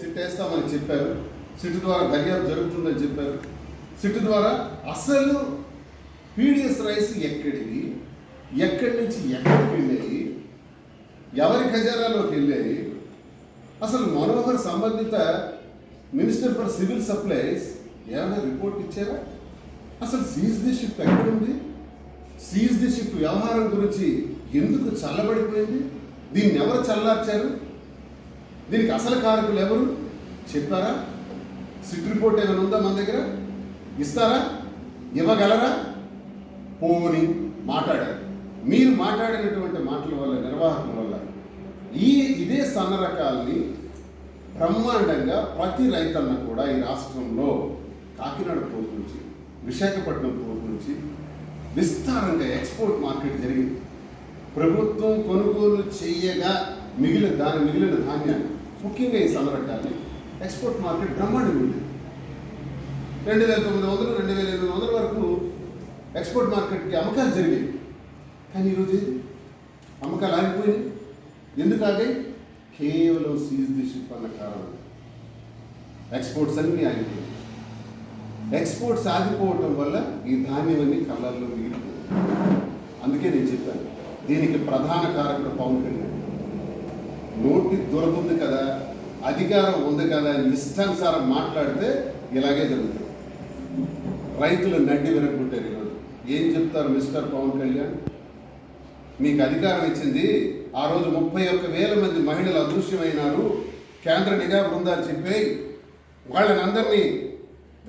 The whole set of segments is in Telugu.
సిట్ వేస్తామని చెప్పారు. సిట్ ద్వారా దర్యాప్తు జరుగుతుందని చెప్పారు. సిట్ ద్వారా అసలు పీడిఎస్ రైస్ ఎక్కడివి ఎక్కడి నుంచి ఎక్కడికి వెళ్ళాయి? ఎవరి ఖజానాలోకి వెళ్ళాయి? అసలు మనోహర్ సంబంధిత మినిస్టర్ ఫర్ సివిల్ సప్లైస్ ఏమైనా రిపోర్ట్ ఇచ్చారా? అసలు సీజ్ ది షిప్ ఎక్కడుంది? సీజ్ ది షిప్ వ్యవహారం గురించి ఎందుకు చల్లబడిపోయింది? దీన్ని ఎవరు చల్లార్చారు? దీనికి అసలు కారకులు ఎవరు? చెప్పారా? సిట్ రిపోర్ట్ ఏమైనా ఉందా మన దగ్గర? ఇస్తారా? ఇవ్వగలరా? పోని మాట్లాడారు. మీరు మాట్లాడినటువంటి మాటల వల్ల నిర్వాహకుల వల్ల ఈ ఇదే సన్న రకాలని బ్రహ్మాండంగా ప్రతి రైతన్న కూడా ఈ రాష్ట్రంలో కాకినాడ పోర్టు నుంచి విశాఖపట్నం పోర్టు నుంచి విస్తారంగా ఎక్స్పోర్ట్ మార్కెట్ జరిగింది. ప్రభుత్వం కొనుగోలు చేయగా మిగిలిన దాని మిగిలిన ధాన్యాన్ని ముఖ్యంగా ఈ సన్న ఎక్స్పోర్ట్ మార్కెట్ బ్రహ్మాండంగా ఉంది. రెండు వేల తొమ్మిది వందలు రెండు వేల ఎనిమిది వందల వరకు ఎక్స్పోర్ట్ మార్కెట్కి అమ్మకాలు జరిగాయి. కానీ ఈరోజు అమ్మకాలు ఆగిపోయినాయి. ఎందుకు ఆగాయి? కేవలం సీజ్ ది షిప్ అన్న కారణం. ఎక్స్పోర్ట్స్ అన్నీ ఆగిపోయాయి. ఎక్స్పోర్ట్స్ ఆగిపోవటం వల్ల ఈ ధాన్యం అన్ని కళ్ళల్లో మిగిలిపోయింది అందుకే నేను చెప్పాను దీనికి ప్రధాన కారకుడు పవన్ కళ్యాణ్. నోటి దొరకుంది కదా అధికారం ఉంది కదా అని ఇష్టానుసారం మాట్లాడితే ఇలాగే జరుగుతుంది. రైతులు నడ్డి వినకుంటారు ఈరోజు. ఏం చెప్తారు మిస్టర్ పవన్ కళ్యాణ్? మీకు అధికారం ఇచ్చింది ఆ రోజు ముప్పై ఒక్క వేల మంది మహిళలు అదృశ్యమైనారు. కేంద్ర నిఘా బృందాలు చెప్పి వాళ్ళని అందరినీ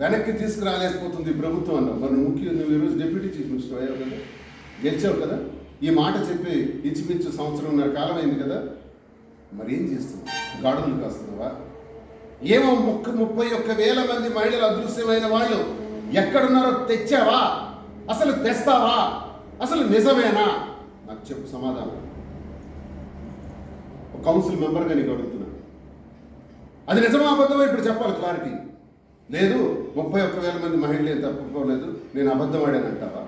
వెనక్కి తీసుకురాలేకపోతుంది ప్రభుత్వం అన్న మరి ముఖ్య నువ్వు ఈరోజు డిప్యూటీ చీఫ్ మినిస్టర్ అయ్యావు కదా గెలిచావు కదా. ఈ మాట చెప్పి ఇంచుమించు సంవత్సరంన్నర కాలం అయింది కదా. మరి ఏం చేస్తున్నావు? గాడులు కాస్తున్నావా? ఏమో ముక్క ముప్పై ఒక్క వేల మంది మహిళలు అదృశ్యమైన వాళ్ళు. ఎక్కడున్నారో తెచ్చావా? అసలు తెస్తావా? అసలు నిజమేనా? నాకు చెప్పు సమాధానం. ఒక కౌన్సిల్ మెంబర్గా నీకు అడుగుతున్నా. అది నిజమా అబద్ధమో? ఇప్పుడు చెప్పాలి క్లారిటీ లేదు ముప్పై ఒక్క వేల మంది మహిళలు తప్పుకోలేదు నేను అబద్ధం ఆడానంటావా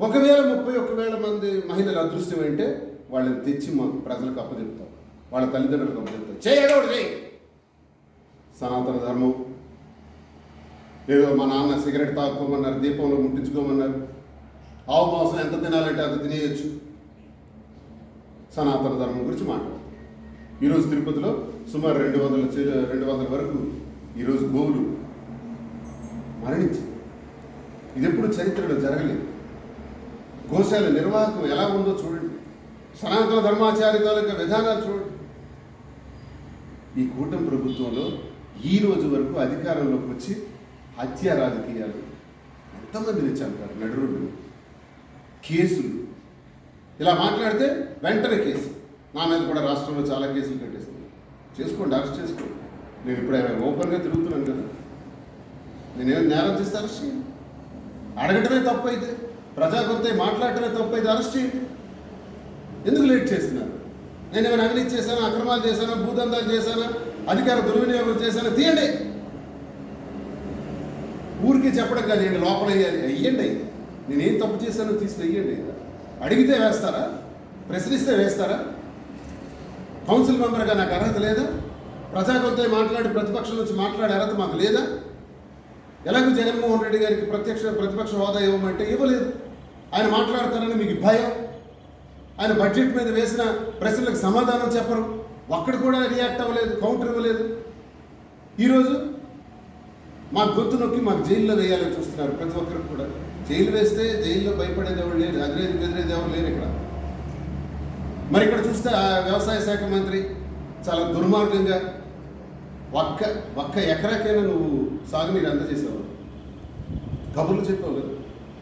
ఒకవేళ ముప్పై ఒక్క వేల మంది మహిళలు అదృశ్యమైంటే వాళ్ళని తెచ్చి మాకు ప్రజలకు అప్పచెప్తావు వాళ్ళ తల్లిదండ్రులకు చెప్తారు చేయడం చేయి. సనాతన ధర్మం. ఏదో మా నాన్న సిగరెట్ తాక్కోమన్నారు దీపంలో ముట్టించుకోమన్నారు. ఆవు మాంసం ఎంత తినాలంటే అంత తినేయచ్చు. సనాతన ధర్మం గురించి మాట్లాడు ఈరోజు తిరుపతిలో సుమారు రెండు వందల రెండు వందల వరకు ఈరోజు గోవులు మరణించి ఇది ఎప్పుడు చరిత్రలో జరగలేదు. గోశాల నిర్వాహకం ఎలా ఉందో చూడండి. సనాతన ధర్మాచారి తాలూకా విధానాలు చూడండి. ఈ కూటమి ప్రభుత్వంలో ఈ రోజు వరకు అధికారంలోకి వచ్చి హత్య రాజకీయాలు ఎంతమందిని చంపారు నడురుడు. కేసులు. ఇలా మాట్లాడితే వెంటనే కేసు. నా మీద కూడా రాష్ట్రంలో చాలా కేసులు కట్టేస్తుంది చేసుకోండి అరెస్ట్ చేసుకోండి. నేను ఇప్పుడు ఓపెన్గా తిరుగుతున్నాను కదా. నేనేం నేరం చేస్తే అరెస్ట్ చేయండి. అడగటమే తప్పు అయితే ప్రజాకొత్త మాట్లాడటమే తప్పు అయితే అరెస్ట్ చేయండి. ఎందుకు లేట్ చేస్తున్నారు? నేను ఏమైనా అవినీతి చేశానా అక్రమాలు చేశానా భూదందాలు చేశానా అధికార దుర్వినియోగం చేశానా? తీయండి. ఊరికి చెప్పడం కాదు ఏంటి లోపల వేయాలి నేను నేనేం తప్పు చేశానో తీసి వెయ్యండి అడిగితే వేస్తారా? ప్రశ్నిస్తే వేస్తారా? కౌన్సిల్ మెంబర్గా నాకు అర్హత లేదా? ప్రజాకొత్త మాట్లాడి ప్రతిపక్షం నుంచి మాట్లాడే అర్హత మాకు లేదా? ఎలాగో జగన్మోహన్ రెడ్డి గారికి ప్రత్యక్ష ప్రతిపక్ష హోదా ఇవ్వమంటే ఇవ్వలేదు. ఆయన మాట్లాడతారని మీకు భయం? ఆయన బడ్జెట్ మీద వేసిన ప్రశ్నలకు సమాధానం చెప్పరు. ఒక్కడు కూడా రియాక్ట్ అవ్వలేదు కౌంటర్ ఇవ్వలేదు. ఈరోజు మా గొంతు నొక్కి మాకు జైల్లో వేయాలని చూస్తున్నారు ప్రతి ఒక్కరికి కూడా. జైలు వేస్తే జైల్లో భయపడేది ఎవరు లేరు అదిరేది బెదిరేది ఎవరు లేరు ఇక్కడ. మరి ఇక్కడ చూస్తే ఆ వ్యవసాయ శాఖ మంత్రి చాలా దుర్మార్గంగా ఒక్క ఒక్క ఎకరాకైనా నువ్వు సాగునీరు అందజేసావు. కబుర్లు చెప్పావు కదా.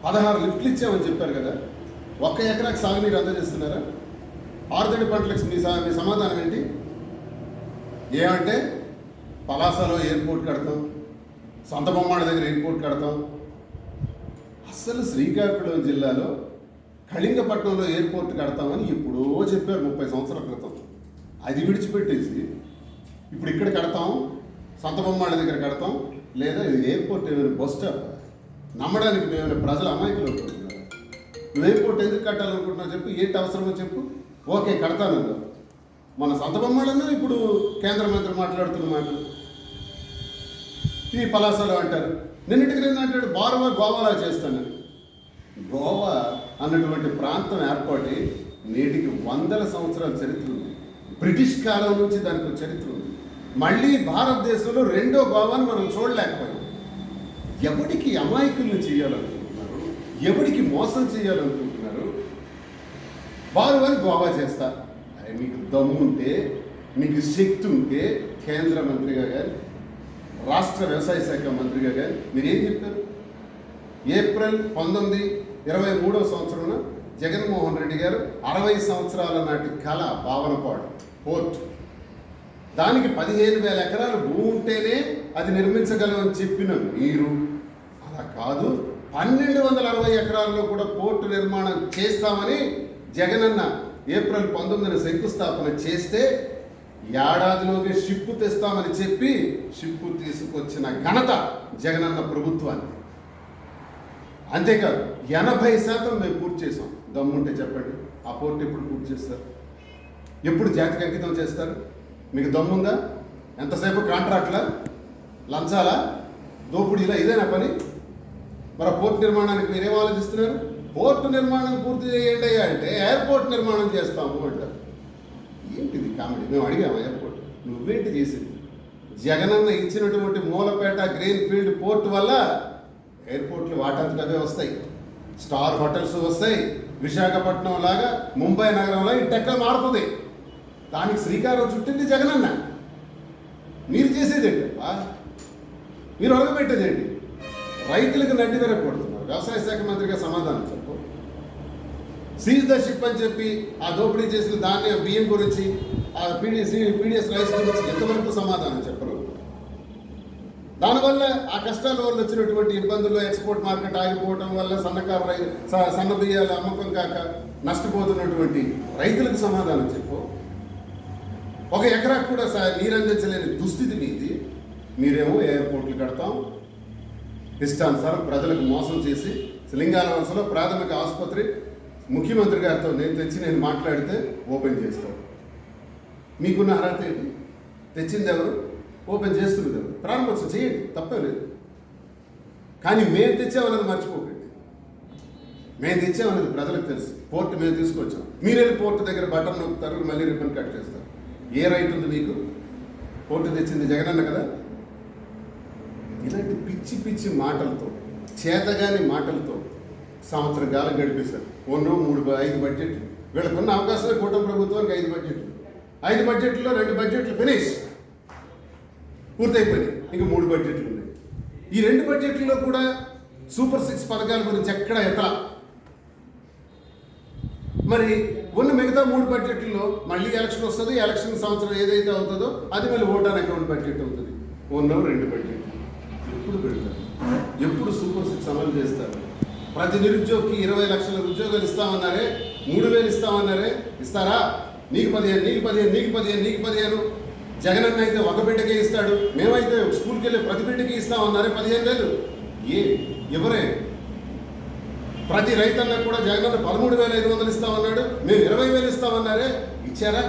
పదహారు లిఫ్ట్లు ఇచ్చామని చెప్పారు కదా. ఒక్క ఎకరాకి సాగునీరు అందజేస్తున్నారా ఆరుదడి పంటలకు మీ సా మీ సమాధానం ఏంటి? ఏమంటే పలాసలో ఎయిర్పోర్ట్ కడతాం సొంత బొమ్మాడ దగ్గర ఎయిర్పోర్ట్ కడతాం. అస్సలు శ్రీకాకుళం జిల్లాలో కళింగపట్నంలో ఎయిర్పోర్ట్ కడతామని ఎప్పుడో చెప్పారు ముప్పై సంవత్సరాల క్రితం. అది విడిచిపెట్టేసి ఇప్పుడు ఇక్కడ కడతాం సొంత బొమ్మాళ్ళ దగ్గర కడతాం లేదా ఇది ఎయిర్పోర్ట్ ఏమైనా బస్ స్టాప్? నమ్మడానికి మేము ప్రజలు అమాయకులు నువ్వు ఎయిర్పోర్ట్ ఎందుకు కట్టాలనుకుంటున్నావు చెప్పు ఏంటి అవసరమో చెప్పు. ఓకే కడతాను మన సొంత బొమ్మలను ఇప్పుడు కేంద్ర మంత్రి మాట్లాడుతున్న మాటలు. ఈ పలాసలో అంటారు. నిన్నటికి నిన్న అంటాడు బారువా గోవాలా చేస్తాను గోవా అన్నటువంటి ప్రాంతం ఏర్పాటి నేటికి వందల సంవత్సరాల చరిత్ర ఉంది. బ్రిటిష్ కాలం నుంచి దానికి చరిత్ర ఉంది. మళ్ళీ భారతదేశంలో రెండో గోవాను మనం చూడలేకపోయాం. ఎవరికి అమాయకుల్ని చేయాలని ఎవరికి మోసం చేయాలనుకుంటున్నారు? వారు వారు గోవా చేస్తారు. అరే మీకు దమ్ముంటే మీకు శక్తి ఉంటే కేంద్ర మంత్రిగా కానీ రాష్ట్ర వ్యవసాయ శాఖ మంత్రిగా కానీ మీరు ఏం చెప్పారు ఏప్రిల్ పంతొమ్మిది ఇరవై మూడో సంవత్సరంలో జగన్మోహన్ రెడ్డి గారు అరవై సంవత్సరాల నాటి కళ భావనపాడు పోర్ట్. దానికి పదిహేను వేల ఎకరాలు భూమి ఉంటేనే అది నిర్మించగలమని చెప్పిన మీరు. అలా కాదు. పన్నెండు వందల అరవై ఎకరాల్లో కూడా పోర్టు నిర్మాణం చేస్తామని జగనన్న ఏప్రిల్ పంతొమ్మిదిన శంకుస్థాపన చేస్తే ఏడాదిలోనే షిప్పు తెస్తామని చెప్పి షిప్పు తీసుకొచ్చిన ఘనత జగనన్న ప్రభుత్వానికి. అంతేకాదు ఎనభై శాతం మేము పూర్తి చేసాం దమ్ముంటే చెప్పండి ఆ పోర్టు ఎప్పుడు పూర్తి చేస్తారు? ఎప్పుడు జాతికి అంకితం చేస్తారు? మీకు దమ్ముందా? ఎంతసేపు కాంట్రాక్ట్లా? లంచాలా? దోపిడీలా? ఇదేనా పని? మరి పోర్ట్ నిర్మాణానికి మీరేం ఆలోచిస్తున్నారు? పోర్టు నిర్మాణం పూర్తి చేయండి అయ్యా అంటే ఎయిర్పోర్ట్ నిర్మాణం చేస్తాము అంటారు. ఏంటిది కామెడీ? మేము అడిగాము ఎయిర్పోర్ట్? నువ్వేంటి చేసింది? జగనన్న ఇచ్చినటువంటి మూలపేట గ్రీన్ ఫీల్డ్ పోర్ట్ వల్ల ఎయిర్పోర్ట్లు వాటంతట అవే వస్తాయి. స్టార్ హోటల్స్ వస్తాయి. విశాఖపట్నం లాగా ముంబై నగరంలో ఈ టెక్కలు మారుతుంది. దానికి శ్రీకారం చుట్టింది జగనన్న. మీరు చేసేది ఏంటప్పా మీరు ఒరగబెట్టేది రైతులకు నడ్డి కొడుతున్నారు వ్యవసాయ శాఖ మంత్రిగా సమాధానం చెప్పు. సీజ్ ద షిప్ అని చెప్పి ఆ దోపిడీ చేసిన ధాన్యం బియ్యం గురించి ఆ పీడిఎస్ పీడిఎస్ రైస్ గురించి ఎంతవరకు సమాధానం చెప్పరు? దానివల్ల ఆ కష్టాల వల్ల వచ్చినటువంటి ఇబ్బందులు ఎక్స్పోర్ట్ మార్కెట్ ఆగిపోవడం వల్ల సన్నకారు రై సన్న బియ్యాలు అమ్మకం కాక నష్టపోతున్నటువంటి రైతులకు సమాధానం చెప్పు. ఒక ఎకరాకు కూడా నీరు అందించలేని దుస్థితి మీది. మీరేమో ఎయిర్పోర్ట్లు కడతాం ఇష్టానుసారం ప్రజలకు మోసం చేసి లింగాల వలసలో ప్రాథమిక ఆసుపత్రి ముఖ్యమంత్రి గారితో నేను తెచ్చి నేను మాట్లాడితే ఓపెన్ చేస్తాం. మీకున్న అర్హత ఏంటి? తెచ్చింది ఎవరు? ఓపెన్ చేస్తున్నది ఎవరు? ప్రారంభోత్సవం చేయండి తప్పే లేదు. కానీ మేము తెచ్చామన్నది మర్చిపోకండి. మేము తెచ్చామన్నది ప్రజలకు తెలుసు. పోర్టు మేము తీసుకొచ్చాం. మీరు వెళ్ళి పోర్టు దగ్గర బటన్ నొక్కుతారు మళ్ళీ రిబ్బన్ కట్ చేస్తారు. ఏ రైట్ ఉంది మీకు? పోర్టు తెచ్చింది జగనన్న కదా? ఇలాంటి పిచ్చి పిచ్చి మాటలతో చేతగాని మాటలతో సంవత్సరం కాలం గడిపేశారు. ఒన్నో మూడు ఐదు బడ్జెట్లు వీళ్ళకున్న అవకాశమే కూటమి ప్రభుత్వానికి ఐదు బడ్జెట్లు ఐదు బడ్జెట్లో రెండు బడ్జెట్లు ఫినిష్ పూర్తయిపోయినాయి. ఇంకా మూడు బడ్జెట్లు ఉన్నాయి. ఈ రెండు బడ్జెట్లలో కూడా సూపర్ సిక్స్ పథకాల గురించి ఎక్కడ ఎత్తలా? మరి ఉన్న మిగతా మూడు బడ్జెట్లలో మళ్ళీ ఎలక్షన్ వస్తుంది. ఎలక్షన్ సంవత్సరం ఏదైతే అవుతుందో అది మళ్ళీ ఓటాన్ అకౌంట్ బడ్జెట్ అవుతుంది. ఉన్న రెండు బడ్జెట్ ఎప్పుడు పెడతారు? ఎప్పుడు సూపర్ సిక్స్ అమలు చేస్తారు? ప్రతి నిరుద్యోగికి ఇరవై లక్షల ఉద్యోగాలు ఇస్తామన్నారే మూడు వేలు ఇస్తామన్నారే ఇస్తారా? నీకు పదిహేను నీకు పదిహేను నీకు పదిహేను నీకు పదిహేను. జగనన్న అయితే ఒక బిడ్డకే ఇస్తాడు మేమైతే స్కూల్కి వెళ్ళి ప్రతి బిడ్డకి ఇస్తామన్నారే పదిహేను వేలు. ఏ ఎవరే? ప్రతి రైతన్న కూడా జగనన్న పదమూడు వేల ఐదు వందలు ఇస్తామన్నాడు మేము ఇరవై వేలు ఇస్తామన్నారే ఇచ్చారా?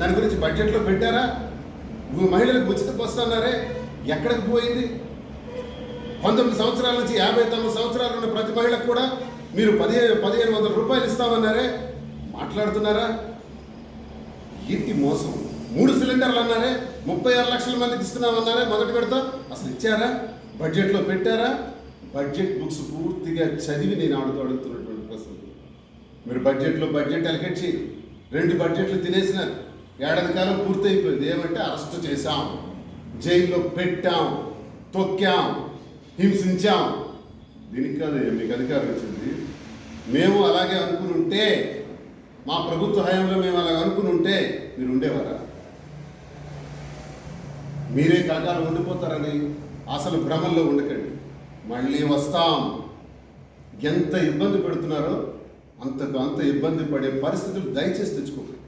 దాని గురించి బడ్జెట్లో పెట్టారా? నువ్వు మహిళలకు ఉచిత బస్సు అన్నారే ఎక్కడికి పోయింది? పంతొమ్మిది సంవత్సరాల నుంచి యాభై తొమ్మిది సంవత్సరాలు ఉన్న ప్రతి మహిళకు కూడా మీరు పదిహేను పదిహేను వందల రూపాయలు ఇస్తామన్నారే? మాట్లాడుతున్నారా? ఏంటి మోసం? మూడు సిలిండర్లు అన్నారే? ముప్పై ఆరు లక్షల మందికి ఇస్తున్నామన్నారే? మొదటి పెడతా అసలు ఇచ్చారా? బడ్జెట్లో పెట్టారా? బడ్జెట్ బుక్స్ పూర్తిగా చదివి నేను ఆడుతూ అడుగుతున్నటువంటి ప్రశ్న. మీరు బడ్జెట్లో బడ్జెట్ అలకెట్ రెండు బడ్జెట్లు తినేసినారు. ఏడాది కాలం పూర్తయిపోయింది. ఏమంటే అరెస్ట్ చేశాం. జైల్లో పెట్టాం. తొక్కాం. హింసించాం. దీనికి కాదు మీకు అధికారం వచ్చింది మేము అలాగే అనుకుని ఉంటే మా ప్రభుత్వ హయాంలో మేము అలా అనుకుని ఉంటే మీరు ఉండేవారా? మీరే కలకాలం ఉండిపోతారని అసలు భ్రమంలో ఉండకండి. మళ్ళీ వస్తాం. ఎంత ఇబ్బంది పెడుతున్నారో అంతకు అంత ఇబ్బంది పడే పరిస్థితులు దయచేసి తెచ్చుకోకండి.